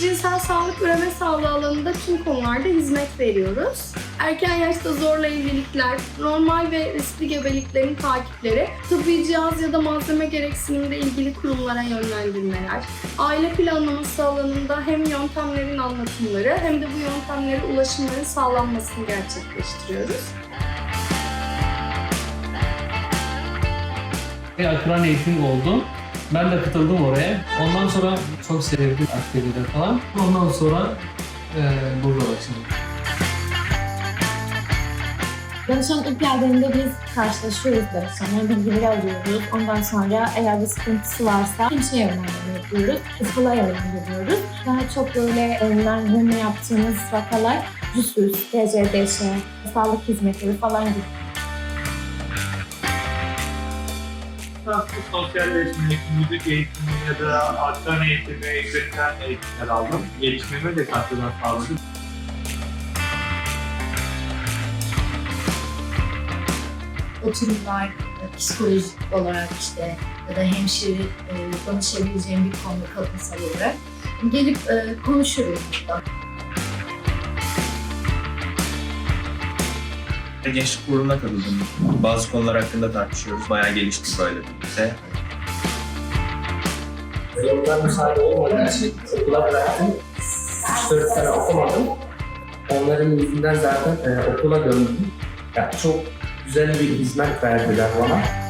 Cinsel sağlık üreme sağlığı alanında tüm konularda hizmet veriyoruz. Erken yaşta zorla evlilikler, normal ve riskli gebeliklerin takipleri, tıbbi cihaz ya da malzeme gereksinimle ilgili kurumlara yönlendirmeler, aile planlaması alanında hem yöntemlerin anlatımları hem de bu yöntemlere ulaşımların sağlanmasını gerçekleştiriyoruz. ve akran eğitim oldu. Ben de katıldım oraya. Ondan sonra çok sevdim aktiviteleri falan. Ondan sonra e, burada başladım. Danışan ilk geldiğinde biz karşılaşıyoruz danışanla, bilgileri alıyoruz. Ondan sonra eğer bir sıkıntısı varsa hemşire yönlendirme yapıyoruz. Kızıla yönlendiriyoruz. Daha çok böyle önlendirme yaptığımız vakalar CUSUS, TCDŞ, sağlık hizmetleri falan gibi. Farklı sosyalleşme, müzik eğitimi ya da akran eğitimi, üzerinden eğitimler aldım. Gelişmeme de katkılar sağladı. oturumlar e, psikolojik olarak işte ya da hemşire e, danışabileceğim bir konuda kadınsal olarak gelip e, konuşuyoruz burada. Gençlik kuruluna katıldım. Bazı konular hakkında tartışıyoruz. Bayağı geliştik böyle birlikte. Durumdan müsaade olmadığı okula bıraktım. 3-4 sene okumadım. Onların yüzünden zaten e, okula döndüm. Ya çok güzel bir hizmet verdiler bana.